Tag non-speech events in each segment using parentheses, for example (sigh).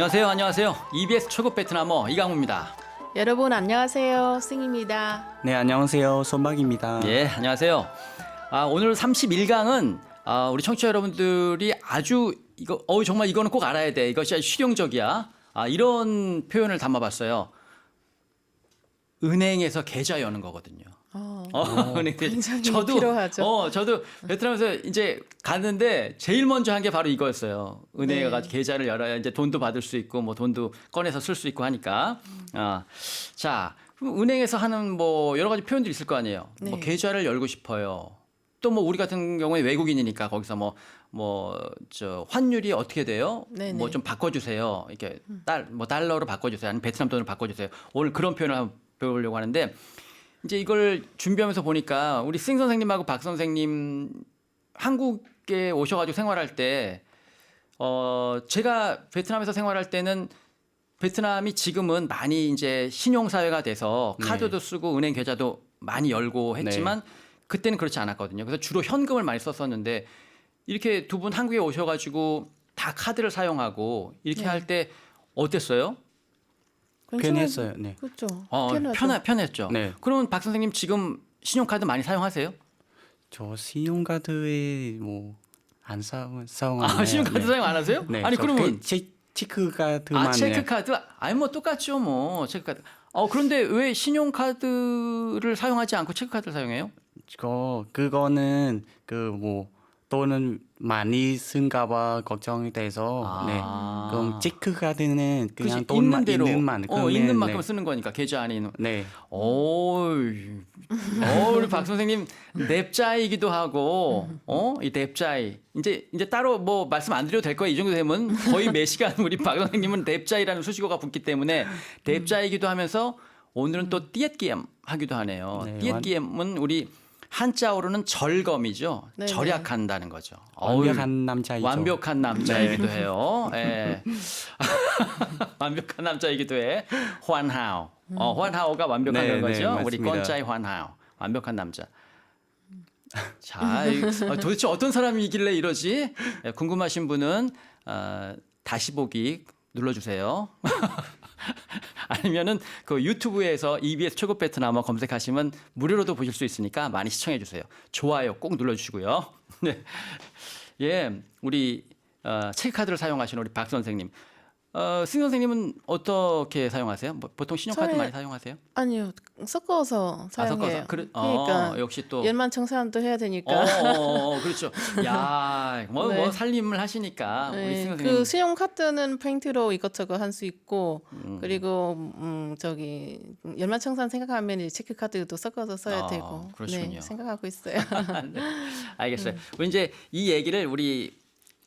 안녕하세요. 안녕하세요. EBS 초급 베트남어 이강우입니다. 여러분 안녕하세요. 승입니다. 네, 안녕하세요. 손박입니다. 예, 안녕하세요. 아, 오늘 31강은 아, 우리 청취자 여러분들이 아주 이거 어 정말 이거는 꼭 알아야 돼. 이것이 아주 실용적이야. 아, 이런 표현을 담아 봤어요. 은행에서 계좌 여는 거거든요. 어, 어, (laughs) 은행 계좌. 굉장히 저도 필요하죠. 어, 저도 베트남에서 이제 갔는데 제일 먼저 한 게 바로 이거였어요. 은행에 네. 가서 계좌를 열어야 이제 돈도 받을 수 있고 뭐 돈도 꺼내서 쓸 수 있고 하니까. 아. 자, 그럼 은행에서 하는 뭐 여러 가지 표현들이 있을 거 아니에요. 뭐 네. 계좌를 열고 싶어요. 또 뭐 우리 같은 경우에 외국인이니까 거기서 뭐 뭐 저 환율이 어떻게 돼요? 뭐 좀 바꿔주세요. 이렇게 달뭐 달러로 바꿔주세요. 아니면 베트남 돈으로 바꿔주세요. 오늘 그런 표현을 한번 배우려고 하는데 이제 이걸 준비하면서 보니까 우리 승 선생님하고 박 선생님 한국에 오셔가지고 생활할 때 어, 제가 베트남에서 생활할 때는 베트남이 지금은 많이 이제 신용사회가 돼서 네. 카드도 쓰고 은행 계좌도 많이 열고 했지만 그때는 그렇지 않았거든요. 그래서 주로 현금을 많이 썼었는데 이렇게 두 분 한국에 오셔가지고 다 카드를 사용하고 이렇게 네. 할때 어땠어요? 편했어요. 네. 그렇죠. 어, 편하죠. 편하, 편했죠. 네. 그러면 박 선생님 지금 신용카드 많이 사용하세요? 저 신용카드에 뭐안 사용 사용하나요? 아, 신용카드 사용 안 하세요? 네. 아니 저 그러면 그 체, 체크카드만 아 체크카드 아니 뭐 똑같죠 뭐 체크카드. 어 그런데 왜 신용카드를 사용하지 않고 체크카드를 사용해요? 저 그거는 그 뭐 돈은 많이 쓴가 봐 걱정이 돼서 아. 네. 그럼 체크카드는 그냥 그치, 돈만 있는 대로 있는 만큼 어 있는 만큼 네. 쓰는 거니까 계좌 안에 있는. 네. 오, 어 우리 박 선생님 냅자이기도 하고 어 이 냅자이 이제 이제 따로 뭐 말씀 안 드려도 될 거예요 이 정도 되면 거의 매 시간 우리 박 선생님은 냅자이라는 수식어가 붙기 때문에 냅자이기도 하면서 오늘은 또 띠엣기엠 하기도 하네요. 네, 띠엣기엠은 우리 한자어로는 절검이죠. 네네. 절약한다는 거죠. 완벽한 남자이죠. 완벽한 남자이기도 (laughs) 해요. 예. (laughs) 완벽한 남자이기도 해. 환하오. 어, 환하오가 완벽한 네, 네, 거죠. 우리 맞습니다. 건짜이 환하오. 완벽한 남자. 자, 이- 어, 도대체 어떤 사람이길래 이러지? 예, 궁금하신 분은 어, 다시 보기 눌러주세요. (laughs) (laughs) 아니면은 그 유튜브에서 EBS 초급 베트남어 검색하시면 무료로도 보실 수 있으니까 많이 시청해 주세요. 좋아요 꼭 눌러 주시고요. (laughs) 네. 예, 우리 어, 체크카드를 사용하시는 우리 박 선생님. 어, 승 선생님은 어떻게 사용하세요? 뭐, 보통 신용카드 저의- 많이 사용하세요? 아니요. 섞어서 아, 사용해요. 그러니까 어, 역시 또 연만 청산도 해야 어, 되니까. 어, 어, 그렇죠. (laughs) 야, 뭐, 네. 뭐 살림을 하시니까 우리 네, 승 선생님. 그 신용 카드는 페인트로 이것저것 할 수 있고 음. 그리고 음 저기 연만 청산 생각하면 이 체크 카드도 섞어서 써야 아, 되고 그러시군요. 네, 생각하고 있어요. (laughs) 네, 알겠어요. 우리 이제 이 얘기를 우리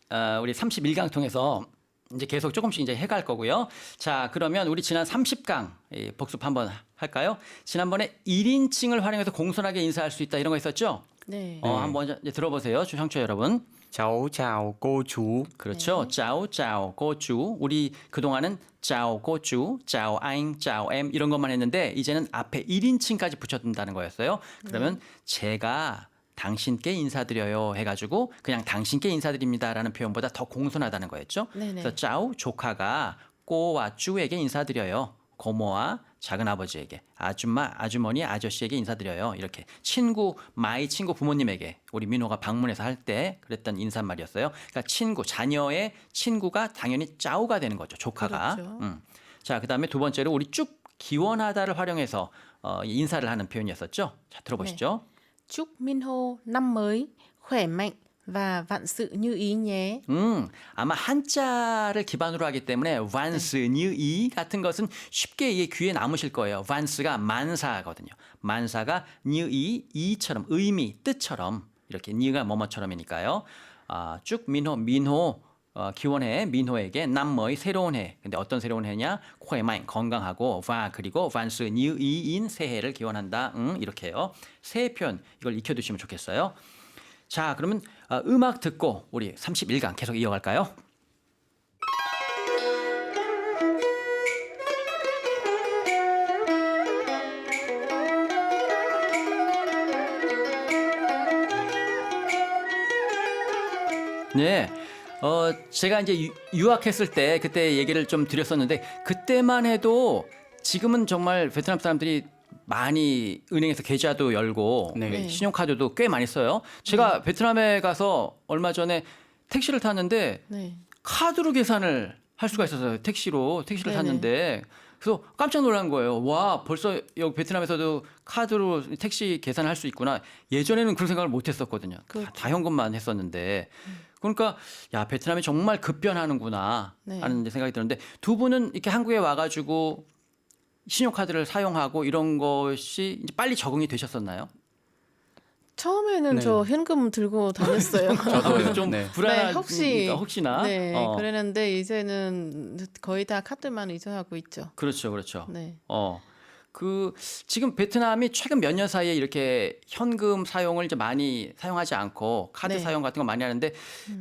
어, 우리 31강 통해서 이제 계속 조금씩 이제 해갈 거고요. 자, 그러면 우리 지난 30강 예, 복습 한번 할까요? 지난번에 1인칭을 활용해서 공손하게 인사할 수 있다 이런 거 있었죠? 네. 어, 한번 이제 들어보세요, 주청취 여러분. chào cô chú. 그렇죠. 짜오 짜오 고추. 우리 그동안은 짜오 고추, 짜오 아잉, 짜오 엠 이런 것만 했는데 이제는 앞에 1인칭까지 붙여둔다는 거였어요. 그러면 제가 당신께 인사드려요 해가지고 그냥 당신께 인사드립니다라는 표현보다 더 공손하다는 거였죠. 네네. 그래서 짜오 조카가 꼬와 쭈에게 인사드려요. 고모와 작은 아버지에게 아줌마 아주머니 아저씨에게 인사드려요 이렇게 친구 마이 친구 부모님에게 우리 민호가 방문해서 할 때 그랬던 인사말이었어요 그러니까 친구 자녀의 친구가 당연히 짜오가 되는 거죠 조카가 그렇죠. 음. 자 그다음에 두 번째로 우리 쭉 기원하다를 활용해서 어, 인사를 하는 표현이었었죠 자 들어보시죠 Chúc Minho năm mới khỏe mạnh và vạn sự như ý nhé. 음, 아마 한자를 기반으로 하기 때문에 완스, 뉴이 같은 것은 쉽게 이게 귀에 남으실 거예요. 완스가 만사거든요. 만사가 뉴이, 이처럼 의미, 뜻처럼 이렇게 뉴가 뭐뭐처럼이니까요. 아, 쭉 민호, 민호 어, 기원해 민호에게 남머의 새로운 해. 근데 어떤 새로운 해냐? 코에마인 건강하고 와 그리고 완스 뉴이인 새해를 기원한다. 응, 이렇게요. 새해 표현 이걸 익혀 두시면 좋겠어요. 자, 그러면 어, 음악 듣고 우리 31강 계속 이어갈까요? 네. 어, 제가 이제 유, 유학했을 때 그때 얘기를 좀 드렸었는데 그때만 해도 지금은 정말 베트남 사람들이 많이 은행에서 계좌도 열고 네. 네. 신용카드도 꽤 많이 써요. 제가 베트남에 가서 얼마 전에 택시를 탔는데 네. 카드로 계산을 할 수가 있었어요. 택시로 택시를 네네. 탔는데 그래서 깜짝 놀란 거예요. 와 벌써 여기 베트남에서도 카드로 택시 계산을 할수 있구나. 예전에는 그런 생각을 못 했었거든요. 다, 그렇죠. 다 현금만 했었는데 그러니까 야 베트남이 정말 급변하는구나 네. 하는 생각이 드는데 두 분은 이렇게 한국에 와가지고 신용카드를 사용하고 이런 것이 이제 빨리 적응이 되셨었나요? 처음에는 네. 저 현금 들고 다녔어요. (laughs) 아, 그래서 좀 네. 불안한 네, 혹시 혹시나 네, 어, 그랬는데 이제는 거의 다 카드만 의존하고 있죠. 그렇죠, 그렇죠. 네. 어. 그 지금 베트남이 최근 몇 년 사이에 이렇게 현금 사용을 이제 많이 사용하지 않고 카드 네. 사용 같은 거 많이 하는데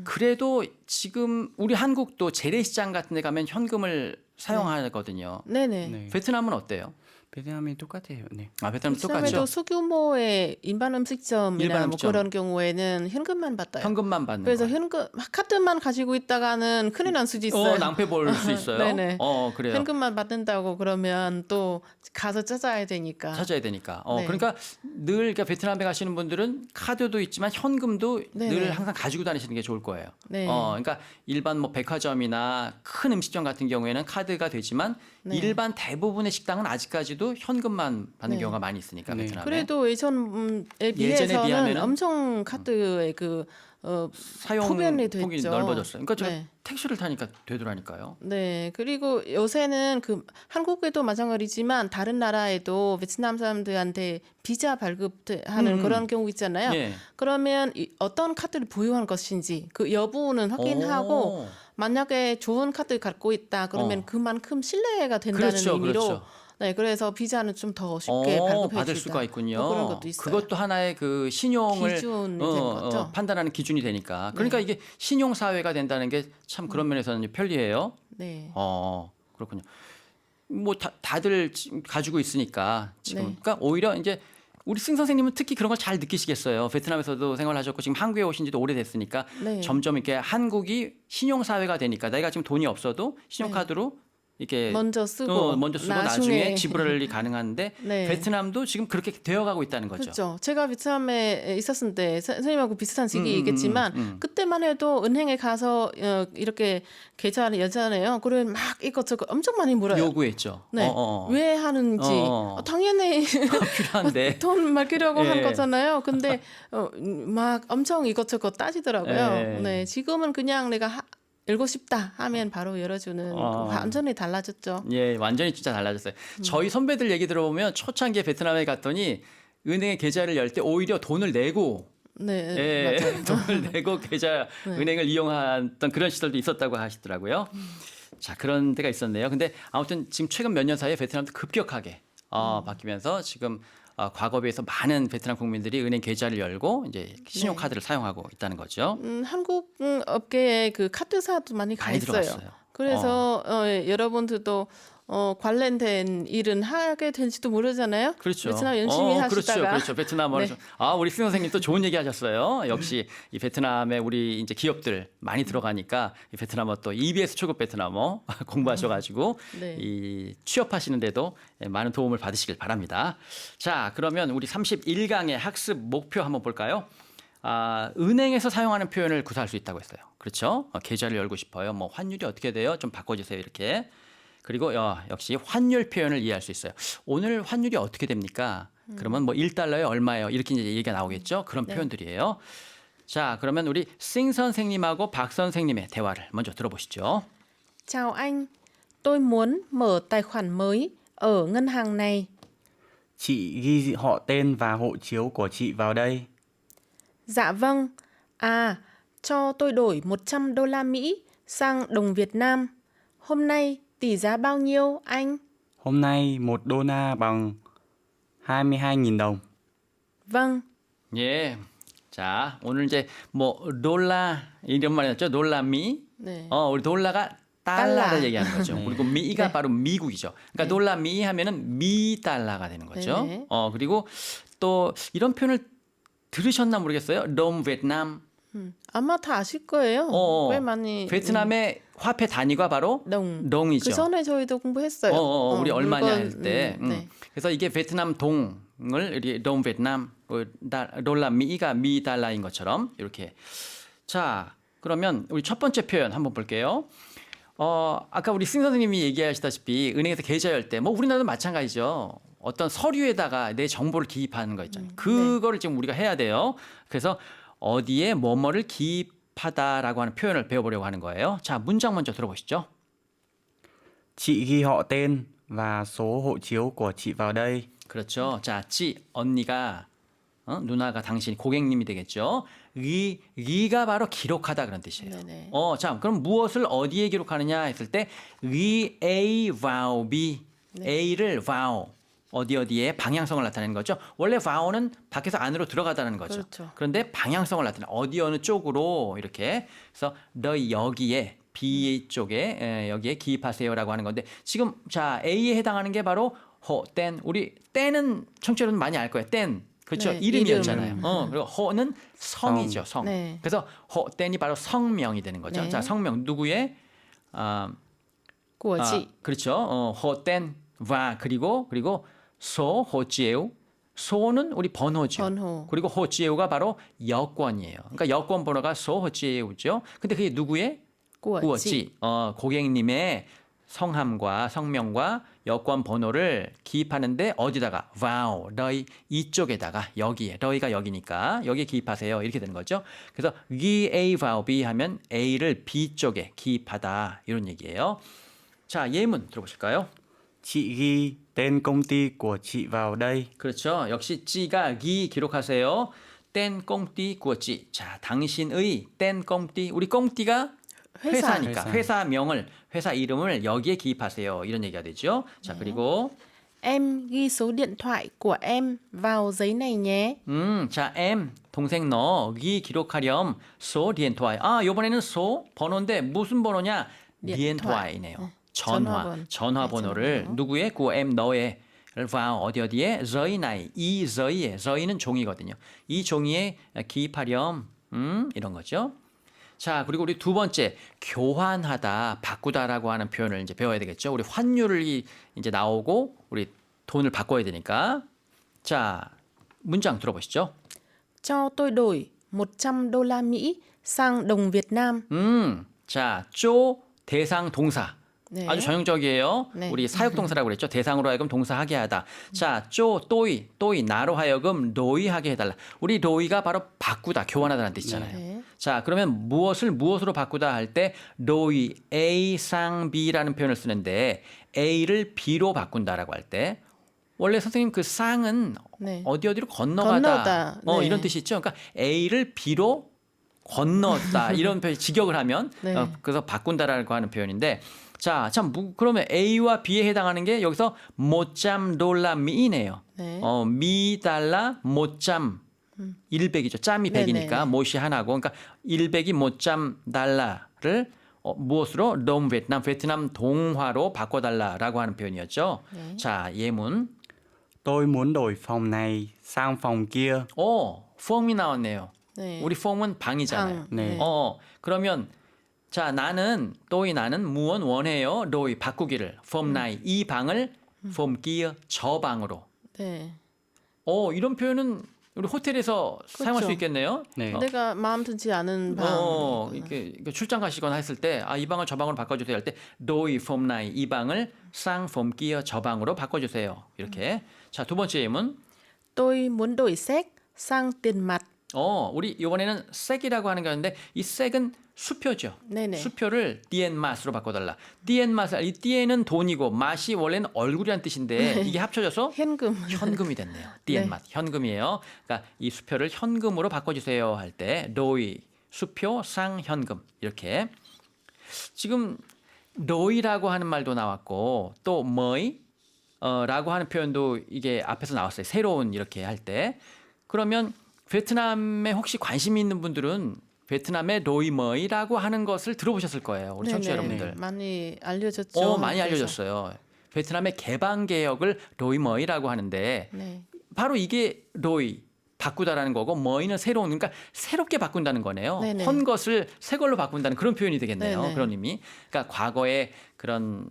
그래도 지금 우리 한국도 재래시장 같은 데 가면 현금을 사용하거든요. 네네. 네. 베트남은 어때요? 베트남이 똑같아요. 네. 아, 베트남 베트남에도 똑같죠? 소규모의 일반 음식점이나 일반 뭐 음식점. 그런 경우에는 현금만 받아요. 현금만 받는 그래서 거예요. 현금 카드만 가지고 있다가는 큰일 날 수도 있어요. 어, 낭패 볼 수 (laughs) 있어요. 네네. 어, 그래요. 현금만 받는다고 그러면 또 가서 찾아야 되니까. 찾아야 되니까. 어, 네. 그러니까 늘 그러니까 베트남에 가시는 분들은 카드도 있지만 현금도 네네. 늘 항상 가지고 다니시는 게 좋을 거예요. 네. 어, 그러니까 일반 뭐 백화점이나 큰 음식점 같은 경우에는 카드가 되지만 네. 일반 대부분의 식당은 아직까지도 현금만 받는 네. 경우가 많이 있으니까 네. 베트남에 그래도 예전에 예전에 비해서는 비하면은? 엄청 카드의 그 어, 사용 폭이 됐죠. 넓어졌어요. 그러니까 제가 네. 택시를 타니까 되더라니까요. 네, 그리고 요새는 그 한국에도 마찬가지지만 다른 나라에도 베트남 사람들한테 비자 발급하는 음. 그런 경우 있잖아요. 예. 그러면 이 어떤 카드를 보유한 것인지 그 여부는 확인하고 오. 만약에 좋은 카드 갖고 있다 그러면 어. 그만큼 신뢰가 된다는 그렇죠, 의미로 그렇죠. 네, 그래서 비자는 좀 더 쉽게 어, 발급해 받을 주다. 수가 있군요. 뭐 그런 것도 있어요. 그것도 하나의 그 신용을 기준이 어, 된 어, 거죠. 판단하는 기준이 되니까. 그러니까 네. 이게 신용 사회가 된다는 게 참 그런 면에서는 편리해요. 네. 어, 그렇군요. 뭐 다, 다들 지금 가지고 있으니까 지금. 네. 그러니까 오히려 이제 우리 승 선생님은 특히 그런 걸 잘 느끼시겠어요. 베트남에서도 생활하셨고 지금 한국에 오신 지도 오래됐으니까 네. 점점 이렇게 한국이 신용 사회가 되니까 내가 지금 돈이 없어도 신용카드로 이렇게 먼저 쓰고 어, 먼저 쓰고 나중에, 나중에 지불이 (laughs) 가능한데 네. 베트남도 지금 그렇게 되어가고 있다는 거죠. 그렇죠. 제가 베트남에 있었을 때 선- 선생님하고 비슷한 시기이겠지만 음, 음, 음. 그때만 해도 은행에 가서 어, 이렇게 계좌를 여잖아요. 그러면 막 이것저것 엄청 많이 물어요. 요구했죠. 네. 어, 어. 왜 하는지 어, 어. 어, 당연히 (laughs) 필요한데. (laughs) 돈 맡기려고 예. 한 거잖아요. 근데 어, 막 엄청 이것저것 따지더라고요. 예. 네, 지금은 그냥 내가 하, 읽고 싶다 하면 바로 열어주는 어. 그 완전히 달라졌죠. 예, 완전히 진짜 달라졌어요. 음. 저희 선배들 얘기 들어보면 초창기에 베트남에 갔더니 은행에 계좌를 열 때 오히려 돈을 내고 네, 예, 맞아요. (laughs) 돈을 내고 계좌 (laughs) 네. 은행을 이용했던 그런 시절도 있었다고 하시더라고요. 자 그런 데가 있었네요. 근데 아무튼 지금 최근 몇 년 사이에 베트남도 급격하게 어, 음. 바뀌면서 지금 어, 과거에 비해서 많은 베트남 국민들이 은행 계좌를 열고 이제 신용카드를 사용하고 있다는 거죠. 음, 한국 음, 업계에 그 카드사도 많이 가 많이 있어요. 들어갔어요. 그래서 어, 예, 여러분들도 어, 관련된 일은 하게 될지도 모르잖아요. 그렇죠. 베트남 열심히 어, 하시다가 그렇죠, 그렇죠. 베트남어를 네. 좀- 아 우리 승 선생님 또 좋은 얘기 하셨어요. 역시 이 베트남에 우리 이제 기업들 많이 들어가니까 이 베트남어 또 EBS 초급 베트남어 (laughs) 공부하셔가지고 네. 이 취업하시는데도 많은 도움을 받으시길 바랍니다. 자 그러면 우리 31강의 학습 목표 한번 볼까요? 아, 은행에서 사용하는 표현을 구사할 수 있다고 했어요. 그렇죠? 어, 계좌를 열고 싶어요. 뭐 환율이 어떻게 돼요? 좀 바꿔주세요. 이렇게. 그리고 어, 역시 환율 표현을 이해할 수 있어요. 오늘 환율이 어떻게 됩니까? 그러면 뭐 1달러에 얼마예요? 이렇게 이제 얘기가 나오겠죠? 그런 네. 표현들이에요. 자, 그러면 우리 싱 선생님하고 박 선생님의 대화를 먼저 들어보시죠. Chào anh, tôi muốn mở tài khoản mới ở ngân hàng này. Chị ghi họ tên và hộ chiếu của chị vào đây. Dạ vâng. À, cho tôi đổi 100 đô la Mỹ sang đồng Việt Nam. Hôm nay tỷ giá bao nhiêu anh? Hôm nay một đô la bằng 22.000 đồng. Vâng, 예. 자, 오늘 이제 뭐 롤라 이런 말이었죠. 놀라미. 네. 어, 우리 돌라가 달러를 달러. 얘기하는 거죠. 그리고 미가 네. 바로 미국이죠. 그러니까 네. 놀라미 하면은 미 달러가 되는 거죠. 네네. 어, 그리고 또 이런 표현을 들으셨나 모르겠어요. 롬 베트남. 음, 아마 다 아실 거예요. 어, 꽤 많이 베트남의 화폐 단위가 바로 동. 동이죠. 그 전에 저희도 공부했어요. 어, 어, 우리 어, 얼마냐 물건, 할 때. 음, 음. 네. 그래서 이게 베트남 동을 이렇게 동 베트남 어, 다- 돌라 미가 미 달러인 것처럼 이렇게. 자, 그러면 우리 첫 번째 표현 한번 볼게요. 어, 아까 우리 승 선생님이 얘기하시다시피 은행에서 계좌 열 때 뭐 우리나라도 마찬가지죠. 어떤 서류에다가 내 정보를 기입하는 거 있잖아요. 그거를 지금 우리가 해야 돼요. 그래서 어디에 뭐뭐를 기입하다라고 하는 표현을 배워보려고 하는 거예요. 자, 문장 먼저 들어보시죠. Chị ghi họ tên và số hộ chiếu của chị vào đây. 그렇죠. 자, 찌 언니가 어? 누나가 당신 고객님이 되겠죠. 리 리가 바로 기록하다 그런 뜻이에요. 네네. 어, 자, 그럼 무엇을 어디에 기록하느냐 했을 때리 A vào B A를 vào 어디 어디에 방향성을 나타내는 거죠. 원래 vow는 밖에서 안으로 들어가다는 거죠. 그렇죠. 그런데 방향성을 나타내 어디 어느 쪽으로 이렇게 그래서 너 여기에 B 쪽에 에, 여기에 기입하세요라고 하는 건데 지금 자 A에 해당하는 게 바로 허, 땐 우리 땐은 청취 여러분 많이 알 거예요. 땐 그렇죠 네, 이름이었잖아요. 이름. 어 그리고 허는 성이죠 성. 네. 그래서 허 땐이 바로 성명이 되는 거죠. 네. 자 성명 누구의 아, của 아. 그렇죠. 어, 호땐 와 그리고 그리고 소 호지에우 소는 우리 번호죠. 번호. 그리고 호지에우가 바로 여권이에요. 그러니까 여권 번호가 소 호지에우죠. 근데 그게 누구의. 구어지 어, 고객님의 성함과 성명과 여권 번호를 기입하는데 어디다가 와우 너희 이쪽에다가 여기에 너희가 여기니까 여기에 기입하세요 이렇게 되는 거죠. 그래서 기 A vào B 하면 A를 B 쪽에 기입하다 이런 얘기예요. 자 예문 들어보실까요? Chị ghi tên công ty của chị vào đây. 그렇죠. 역시 찌가 기 기록하세요. 땐 꽁띠 구었지. 자, 당신의 땐 꽁띠. 우리 꽁띠가 회사. 회사니까 회사. 회사 명을 회사 이름을 여기에 기입하세요. 이런 얘기가 되죠. 자, 그리고 Em ghi số điện thoại của em vào giấy này nhé. 음, 자, M 동생 너 기 기록하렴 소 디엔토아이. 아, 요번에는 소 번호인데 무슨 번호냐? 디엔토아이네요. 전화 전화번. 전화번호를 네, 전화번호. 누구의 고 M 너의 와 어디 어디에 저희 나이 이 저희에 저희는 종이거든요. 이 종이에 기입하렴 음 이런 거죠. 자 그리고 우리 두 번째 교환하다 바꾸다라고 하는 표현을 이제 배워야 되겠죠. 우리 환율이 이제 나오고 우리 돈을 바꿔야 되니까 자 문장 들어보시죠. Cho tôi đổi 100 đô la Mỹ sang đồng Việt Nam. 음, 자, 쪼 대상 동사. 네. 아주 전형적이에요. 네. 우리 사역 동사라고 그랬죠. 대상으로 하여금 동사하게 하다. 자, 쪼 또이 또이 나로 하여금 노이하게 해달라. 우리 노이가 바로 바꾸다, 교환하다는 뜻이잖아요. 네. 자, 그러면 무엇을 무엇으로 바꾸다 할때 노이 A 상 B라는 표현을 쓰는데 A를 B로 바꾼다라고 할 때 원래 선생님 그 쌍은 네. 어디 어디로 건너가다, 건너다. 어 네. 이런 뜻이 있죠. 그러니까 A를 B로 건넜다 (laughs) 이런 표현 직역을 하면 네. 어, 그래서 바꾼다라고 하는 표현인데 자, 참 무- 그러면 A와 B에 해당하는 게 여기서 못잠 돌라 미이네요. 네. 어, 미 달러 못잠 100이죠. 짬이 네네. 100이니까 못이 하나고 그러니까 100이 못잠 달러를 어, 무엇으로 동 베트남 베트남 동화로 바꿔 달라라고 하는 표현이었죠. 네. 자, 예문. Tôi muốn đổi phòng này sang phòng kia. 오, 폼이 나왔네요. 네. 우리 폼은 방이잖아요. 방. 네. 어, 그러면 자, 나는 또이 나는 무언 원해요? 로이 바꾸기를. 폼 나이 이 방을 폼 끼어 저 방으로. 네. 어, 이런 표현은 우리 호텔에서 사용할 수 그렇죠. 있겠네요. 네. 어, 내가 마음 드지 않은 방. 어, 이렇게, 출장 가시거나 했을 때, 아, 이 방을 저 방으로 바꿔주세요 할 때, 도이 폼 나이 이 방을 쌍폼 끼어 저 방으로 바꿔주세요. 이렇게. 자, 두 번째 예문. Tôi muốn đổi séc sang tiền mặt. 어, 우리 이번에는 색이라고 하는 게 있는데, 이 색은 수표죠. 네네. 수표를 디엔 맛으로 바꿔달라. 디엔 맛, 이 디엔은 돈이고, 맛이 원래는 얼굴이란 뜻인데, 이게 합쳐져서 현금. 현금이 됐네요. (laughs) 디엔 네. 맛 현금이에요. 그러니까 이 수표를 현금으로 바꿔주세요 할 때 로이 수표 상 현금 이렇게 지금 로이라고 하는 말도 나왔고 또 뭐이 어 라고 하는 표현도 이게 앞에서 나왔어요. 새로운 이렇게 할 때 그러면 베트남에 혹시 관심 있는 분들은 베트남의 로이 머이라고 하는 것을 들어보셨을 거예요. 우리 청취자 네네. 여러분들. 많이 알려졌죠. 어, 많이. 알려졌어요. 베트남의 개방 개혁을 로이 머이라고 하는데 네. 바로 이게 로이 바꾸다라는 거고 머이는 새로운 그러니까 새롭게 바꾼다는 거네요. 네네. 헌 것을 새 걸로 바꾼다는 그런 표현이 되겠네요. 네네. 그런 의미. 그러니까 과거의 그런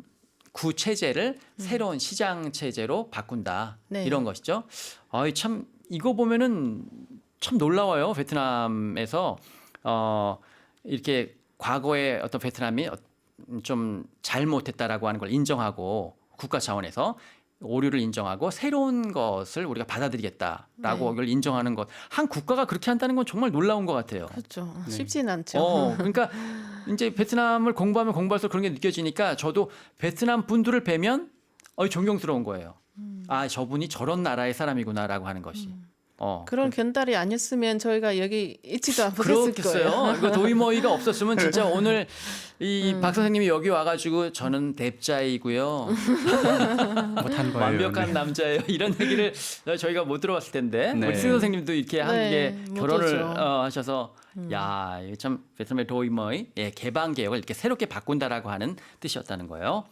구 체제를 새로운 시장 체제로 바꾼다 음. 네. 이런 것이죠. 아이 참 이거 보면은 참 놀라워요. 베트남에서 어 이렇게 과거의 어떤 베트남이 어- 좀 잘못했다라고 하는 걸 인정하고 국가 차원에서 오류를 인정하고 새로운 것을 우리가 받아들이겠다라고 네. 이걸 인정하는 것. 한 국가가 그렇게 한다는 건 정말 놀라운 것 같아요. 그렇죠. 쉽진 않죠. 어, (laughs) 그러니까 이제 베트남을 공부하면 공부할수록 그런 게 느껴지니까 저도 베트남 분들을 뵈면 어 존경스러운 거예요. 음. 아, 저분이 저런 나라의 사람이구나라고 하는 것이. 어. 그런 견달이 아니었으면 저희가 여기 있지도 못했을 거예요. 이거 도이머이가 없었으면 진짜 (laughs) 오늘 이 음. 박 선생님이 여기 와가지고 저는 뎁자이고요. (laughs) 못한 거예요. 완벽한 네. 남자예요. 이런 얘기를 저희가 못 들어봤을 텐데 네. 우리 스 선생님도 이렇게 네, 못 결혼을. 음. 어, 하셔서 야, 이거 참 베트남의 도이머이 예, 개방 개혁을 이렇게 새롭게 바꾼다라고 하는 뜻이었다는 거예요.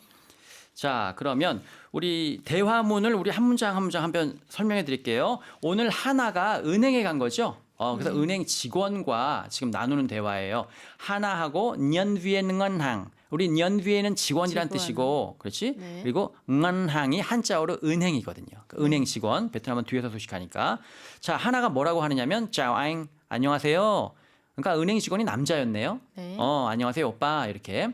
자, 그러면 우리 대화문을 우리 한 문장 한 문장 한번 설명해 드릴게요. 오늘 하나가 은행에 간 거죠. 어, 그래서 네. 은행 직원과 지금 나누는 대화예요. 하나하고 년위의 은행. 우리 년위에는 직원이란 직원. 뜻이고, 그렇지? 네. 그리고 은행이 한자어로 은행이거든요. 그 은행 직원, 베트남은 뒤에서 소식하니까. 자, 하나가 뭐라고 하느냐면, 짜오잉, 안녕하세요. 그러니까 은행 직원이 남자였네요. 네. 어, 안녕하세요, 오빠. 이렇게.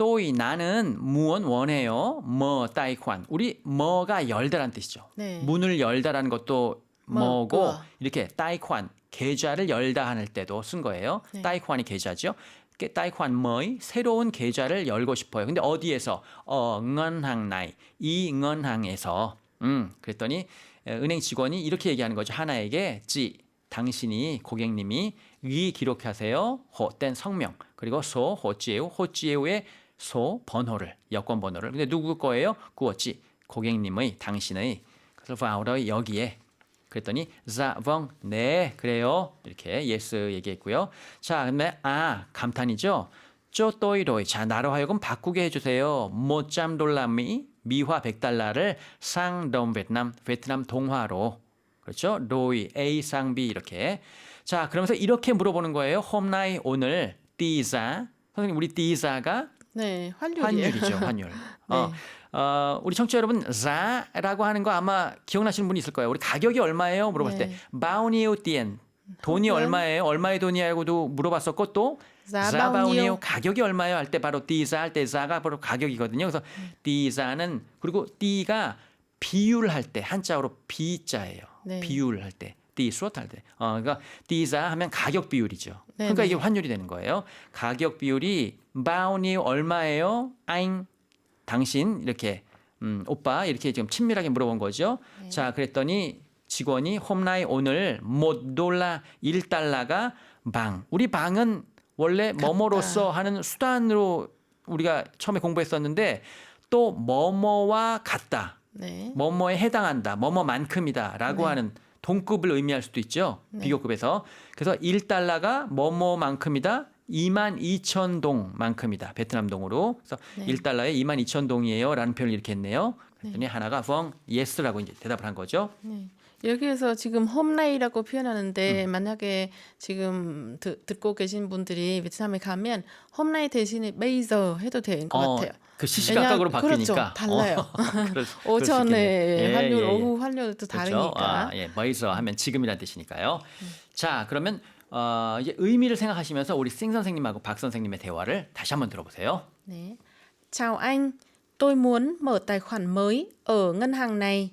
또이 나는 무언 원해요. 뭐 따이관. 우리 뭐가 열다란 뜻이죠. 네. 문을 열다라는 것도 뭐, 뭐고 그거. 이렇게 따이관 계좌를 열다 할 때도 쓴 거예요. 네. 따이관이 계좌죠. 그 따이관 뭐이 새로운 계좌를 열고 싶어요. 근데 어디에서? 어, 은행 나이. 이 은행에서. 음, 그랬더니 에, 은행 직원이 이렇게 얘기하는 거죠. 하나에게 지 당신이 고객님이 위 기록하세요. 호땐 성명 그리고 소 호지에우 호지에우의 소 번호를 여권 번호를 근데 누구 거예요? 구었지 고객님의 당신의 그래서 바로 여기에 그랬더니 자, vâng, 네, 그래요. 이렇게 예스 얘기했고요. 자, 근데 아 감탄이죠. 쪼또이로이 자 나로 하여금 바꾸게 해주세요. 모짬 돌라미 미화 100달러를 상동 베트남 베트남 동화로 그렇죠? 로이 A 상 B 이렇게 자 그러면서 이렇게 물어보는 거예요. 홈나이 오늘 띠자 선생님 우리 띠자가 네, 환율이에요. 환율이죠 (laughs) 환율. 어, 어, 우리 청취자 여러분 자라고 하는 거 아마 기억나시는 분이 있을 거예요. 우리 가격이 얼마예요? 물어봤을 네. 때 바우니오 띠엔 돈이 혹은 얼마예요? 얼마의 돈이냐고도 물어봤었고 또 자, 자바우니오 바우니오. 가격이 얼마예요? 할 때 바로 띠자 할 때 자가 바로 가격이거든요. 그래서 띠자는 그리고 띠가 비율 할 때 한자어로 비자예요. 네. 비율 할 때. 띠 수어할 때. 어, 그러니까 띠자 하면 가격 비율이죠. 네, 그러니까 네. 이게 환율이 되는 거예요. 가격 비율이 바우니 얼마예요? 아잉 당신 이렇게 음, 오빠 이렇게 지금 친밀하게 물어본 거죠. 네. 자, 그랬더니 직원이 홈라이 오늘 못 돌라 1달러가 방. 우리 방은 원래 뭐뭐로서 하는 수단으로 우리가 처음에 공부했었는데 또 뭐뭐와 같다. 네. 뭐뭐에 해당한다. 뭐뭐만큼이다라고 하는 동급을 의미할 수도 있죠. 비교급에서. 그래서 1달러가 뭐뭐만큼이다. 2만 2천 동만큼이다. 베트남 동으로. 그래서 네. 1달러에 2만 2천 동이에요라는 표현을 이렇게 했네요. 그랬더니 하나가 펑 예스라고 이제 대답을 한 거죠. 네. 여기에서 지금 홈라이라고 음. 표현하는데 만약에 지금 드, 듣고 계신 분들이 베트남에 가면 홈라이 대신에 베이저 해도 될것 어, 같아요. 그 시시각각으로 왜냐- 바뀌니까 그렇죠. 달라요. (laughs) 어, 오전에. 예, 환율, 예, 예. 오후 환율도 그렇죠? 다르니까. 아, 예, 뭐이서 하면 지금이라는 뜻이니까요. 자, 그러면 어, 이제 의미를 생각하시면서 우리 생 선생님하고 박 선생님의 대화를 다시 한번 들어보세요. 네. Chào anh, tôi muốn mở tài khoản mới ở ngân hàng này.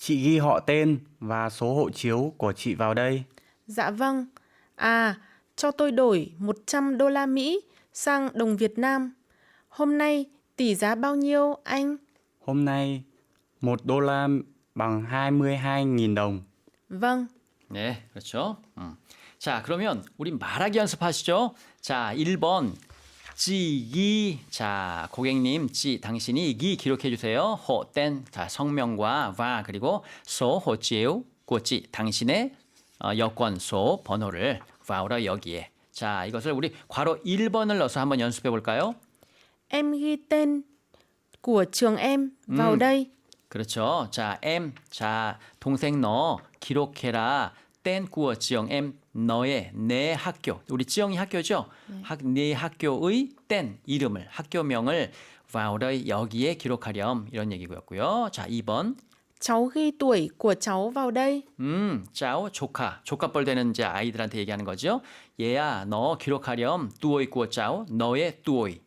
Chị ghi họ tên và số hộ chiếu của chị vào đây. Dạ vâng. À, cho tôi đổi 100 đô la Mỹ sang đồng Việt Nam. Hôm nay tỷ giá bao nhiêu anh? Hôm nay 1 đô la bằng 22.000 đồng. Vâng. 네, 그렇죠. 음. 자, 그러면 우리 말하기 연습하시죠. 자, 1번. 지기. 자, 고객님, 지 당신이 기 기록해 주세요. 호땐 자, 성명과 와 그리고 소 호지에우 고지 당신의 어, 여권소 번호를 와우라 여기에. 자, 이것을 우리 괄호 1번을 넣어서 한번 연습해 볼까요? Em ghi tên của trường em vào đây. 그렇죠. 자, em. 자, 동생 너 기록해라. 땐 꾸어 지영 em 너의 내 학교. 우리 지영이 학교죠. 학, 네 학교의 땐 이름을 학교명을 vào 여기에 기록하렴 이런 얘기고요. 자, 2번. Cháu ghi tuổi của cháu vào đây. 음, 짜오 조카. 조카뻘 되는 이제 아이들한테 얘기하는 거죠. 얘야, 너 기록하렴. 꾸어 짜오. 너의 뚜오이.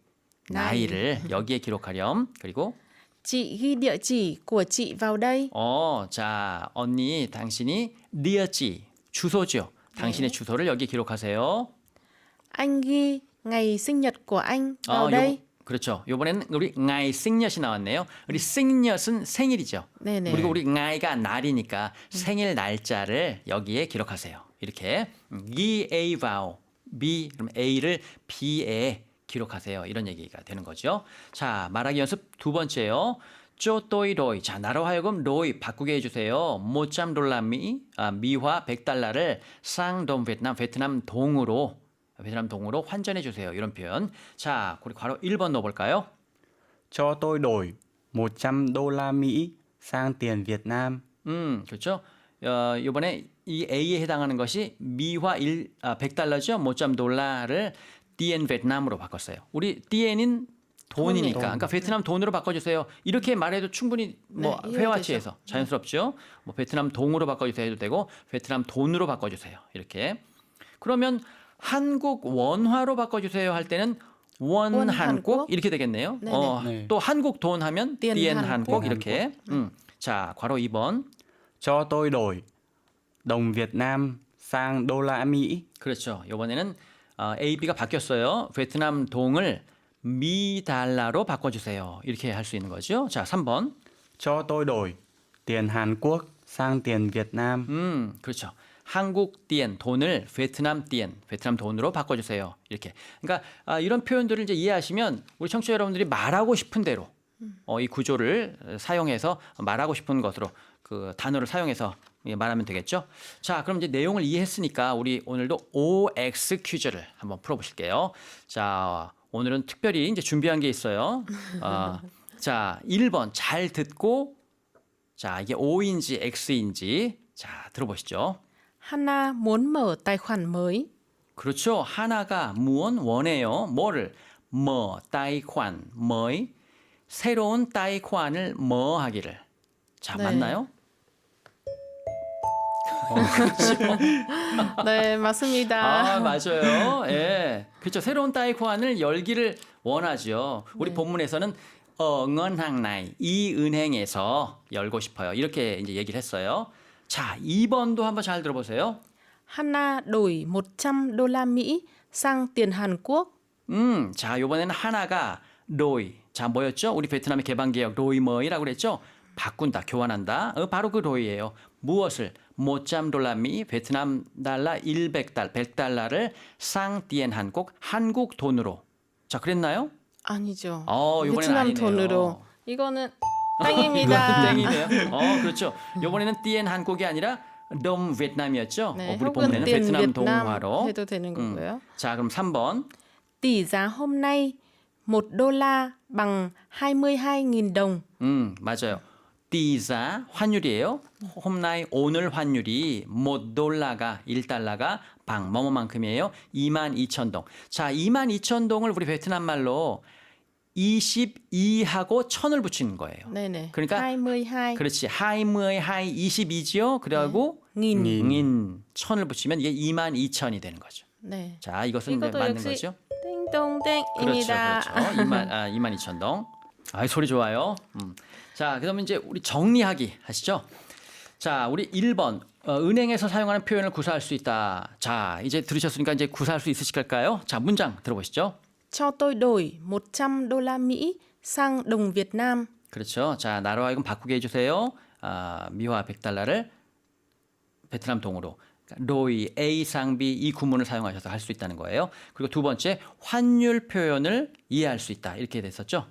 나이를 여기에 기록하렴. 그리고 Chị ghi địa chỉ của chị vào đây. 어, 자, 언니, 당신이 리어지 주소죠. 당신의 주소를 여기 기록하세요. Anh ghi ngày sinh nhật của anh vào 어, đây. 요, 그렇죠. 이번에는 우리 나이 생년이 나왔네요. 우리 생년은 생일이죠. 네네. 그리고 우리 나이가 날이니까 생일 날짜를 여기에 기록하세요. 이렇게 이 A vowel B 그럼 A를 B에 기록하세요. 이런 얘기가 되는 거죠. 자, 말하기 연습 두 번째요. 쪼또이 로이. 자, 나로 하여금 로이 바꾸게 해주세요. 모짬 돌라미 아, 미화 100달러를 쌍동 베트남 베트남 동으로 베트남 동으로 환전해 주세요. 이런 표현. 자, 우리 괄호 1번 넣어볼까요? Cho tôi đổi 100 đô la Mỹ sang tiền Việt Nam. 음, 그렇죠. 어, 이번에 이 A에 해당하는 것이 미화 1, 아, 100달러죠. 모짬 돌라를 DN 베트남으로 바꿨어요. 우리 DN인 돈이니까. 그러니까 베트남 돈으로 바꿔주세요. 이렇게 말해도 충분히 뭐 네. 회화치에서 자연스럽죠. 뭐 베트남 동으로 바꿔주세요 해도 되고 베트남 돈으로 바꿔주세요. 이렇게. 그러면 한국 원화로 바꿔주세요 할 때는 원원 한국 한국? 이렇게 되겠네요. 네네. 어, 네. 또 한국 돈 하면 띠엔 띠엔 한국. 한국 이렇게. 음. 자, 괄호 2번. Cho tôi đổi đồng Việt Nam sang đô la Mỹ. 그렇죠. 이번에는 어, A, B가 바뀌었어요. 베트남 동을 미 달러로 바꿔주세요. 이렇게 할 수 있는 거죠. 자, 3번. Cho tôi đổi tiền Hàn Quốc sang tiền Việt Nam. 음, 그렇죠. 한국 띠엔 돈을 베트남 띠엔 베트남 돈으로 바꿔주세요. 이렇게. 그러니까 아, 이런 표현들을 이제 이해하시면 우리 청취자 여러분들이 말하고 싶은 대로 어, 이 구조를 사용해서 말하고 싶은 것으로 그 단어를 사용해서 예, 말하면 되겠죠. 자, 그럼 이제 내용을 이해했으니까 우리 오늘도 OX 퀴즈를 한번 풀어보실게요. 자, 오늘은 특별히 이제 준비한 게 있어요. 어, 자, 1번 잘 듣고 자, 이게 O인지 X인지 자, 들어보시죠. Hana muốn mở tài khoản mới. 그렇죠. 하나가 무언 원해요. 뭐를 뭐 따이관 뭐이 새로운 따이관을 뭐 하기를. 자, 네. 맞나요? 네, 맞습니다. 아, 맞아요. 예. 그렇죠. 새로운 따이관을 열기를 원하죠. 우리 네. 본문에서는 어, 은행 나이 이 은행에서 열고 싶어요. 이렇게 이제 얘기를 했어요. 자, 2번도 한번 잘 들어보세요. Hana đổi 100 đô la Mỹ sang tiền Hàn Quốc. 음, 자, 요번에는 하나가 로이. 자, 뭐였죠? 우리 베트남의 개방 개혁 로이머이라고 그랬죠? 바꾼다, 교환한다. 어, 바로 그 로이예요. 무엇을? 모짬 돌라미 베트남 달러 100달, 100달러를 쌍띠엔 한국 한국 돈으로. 자, 그랬나요? 아니죠. 어, 이번에는 베트남 아니네요. 돈으로. 이거는 (laughs) 땡입니다. 땡이네요. 어, 그렇죠. 요번에는 띠엔 한국이 아니라 덤 베트남이었죠. 네, 어, 우리 혹은 본문에는 tiền 베트남 동화로. 해도 되는 음. 거고요. 자, 그럼 3번. Tỷ giá hôm nay 1 đô la bằng 22.000 đồng. 음, 맞아요. 디자 환율이에요. 홈나이 오늘 환율이 못 돌라가 1달러가 방 뭐뭐만큼이에요. 22,000동. 자, 22,000동을 우리 베트남 말로 22하고 1000을 붙이는 거예요. 네네. 그러니까 22 그렇지. 하이무의 하이 22지요. 그리고 nghìn. 인 1000을 붙이면 이게 22,000이 되는 거죠. 네. 자, 이것은 이것도 맞는 역시 거죠. 띵동땡입니다. 그렇죠, 그렇죠. 2만 아, 2만 2천 동. 아, 소리 좋아요. 음. 자, 그러면 이제 우리 정리하기 하시죠. 자, 우리 1번 어, 은행에서 사용하는 표현을 구사할 수 있다. 자, 이제 들으셨으니까 이제 구사할 수 있으실까요? 자, 문장 들어보시죠. Cho tôi đổi 100 đô la Mỹ sang đồng Việt Nam. 그렇죠. 자, 나로 하여금 바꾸게 해주세요. 아, 미화 100달러를 베트남 동으로. 로이, A 상비 이 구문을 사용하셔서 할 수 있다는 거예요. 그리고 두 번째 환율 표현을 이해할 수 있다. 이렇게 됐었죠.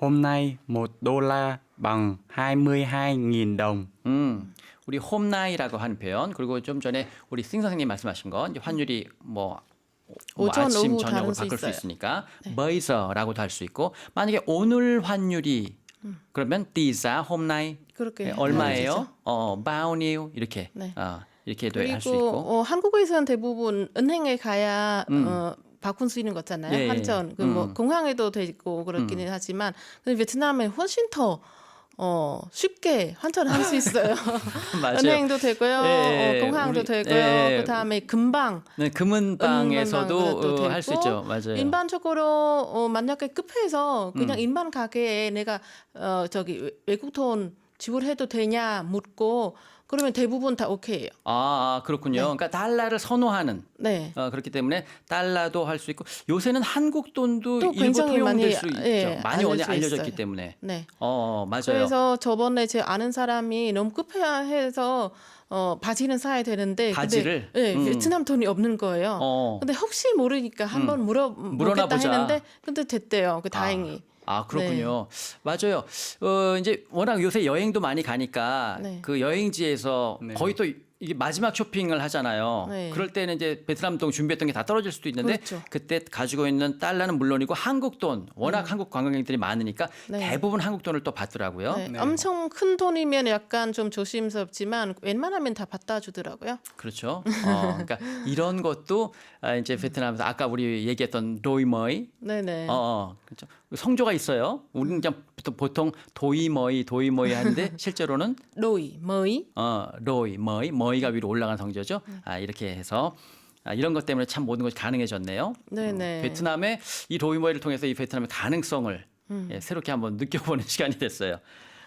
Hôm nay 1 đô la bằng 22.000 đồng. 음, 우리 홈나이라고 하는 표현 그리고 좀 전에 우리 싱 선생님 말씀하신 건 이제 환율이 뭐, 뭐 오전, 아침 오후 저녁으로 다를 수 바꿀 수 있어요. 있으니까 버이서라고도 할 수 있고 만약에 오늘 환율이 그러면 tỷ giá hôm nay 그렇게 네, 하면 얼마예요? 되죠. 어, bao nhiêu 이렇게 네. 어, 이렇게도 할수 그리고 있고. 어, 한국에서는 대부분 은행에 가야 어, 바꿀 수 있는 거잖아요. 예, 예. 환전 그뭐 음. 공항에도 되고 그렇기는 하지만 근데 베트남에 훨씬 더 어, 쉽게 환전할 수 있어요. (laughs) 은행도 되고요, 예, 예. 어, 공항도 우리- 되고요. 예, 예. 그 다음에 금방 네, 금은방에서도 어, 할수 되고, 있죠. 맞아요. 일반적으로 어, 만약에 급해서 그냥 음. 일반 가게에 내가 어, 저기 외- 외국 돈 지불해도 되냐 묻고 그러면 대부분 다 오케이예요. 아, 아, 그렇군요. 그러니까 달러를 선호하는 네. 어, 그렇기 때문에 달러도 할 수 있고 요새는 한국 돈도 또 일부 굉장히 통용될 많이, 수 있죠. 예, 많이 알려져 알려졌기 있어요. 때문에. 네. 어, 맞아요. 그래서 저번에 제 아는 사람이 너무 급해해서 어, 바지는 사야 되는데 바지를? 근데, 네, 음. 베트남 돈이 없는 거예요. 어. 근데 혹시 모르니까 한번 물어 물어나 보겠다 보자. 했는데 근데 됐대요. 그 다행히. 아 그렇군요. 맞아요. 어 이제 워낙 요새 여행도 많이 가니까 네. 그 여행지에서 네. 거의 또 이게 마지막 쇼핑을 하잖아요. 네. 그럴 때는 이제 베트남 돈 준비했던 게 다 떨어질 수도 있는데 그렇죠. 그때 가지고 있는 달러는 물론이고 한국 돈 워낙 한국 관광객들이 많으니까 음. 네. 대부분 한국 돈을 또 받더라고요. 네, 네. 엄청 큰 돈이면 약간 좀 조심스럽지만 웬만하면 다 받다 주더라고요. 그렇죠. 어, 그러니까 이런 것도 아, 이제 베트남에서 아까 우리 얘기했던 로이머이 네네. 어, 어, 그렇죠. 성조가 있어요. 우리는 그냥 보통- 보통 도이 머이 도이 머이 하는데 (laughs) 실제로는 로이, 머이. 어, 로이, 머이, 머이가 위로 올라간 성조죠. 아, 이렇게 해서 아, 이런 것 때문에 참 모든 것이 가능해졌네요. 네네. 베트남의 이 로이 머이를 통해서 이 베트남의 가능성을 예, 새롭게 한번 느껴보는 (laughs) 시간이 됐어요.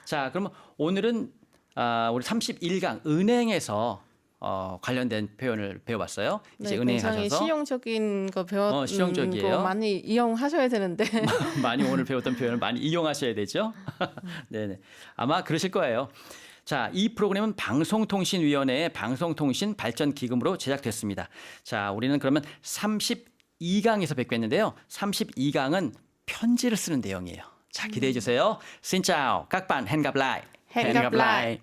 자, 그러면 오늘은 아, 우리 31강 은행에서 어, 관련된 표현을 배워봤어요. 이제 네, 은행에 굉장히 가셔서 실용적인 거 배웠 어, 실용적이에요. 거 많이 이용하셔야 되는데. (laughs) 많이 오늘 배웠던 표현을 많이 이용하셔야 되죠. (laughs) 네네. 아마 그러실 거예요. 자, 이 프로그램은 방송통신위원회의 방송통신 발전 기금으로 제작됐습니다. 자, 우리는 그러면 32강에서 뵙겠는데요. 32강은 편지를 쓰는 내용이에요. 자, 기대해 주세요. Hẹn gặp lại. Hẹn gặp lại.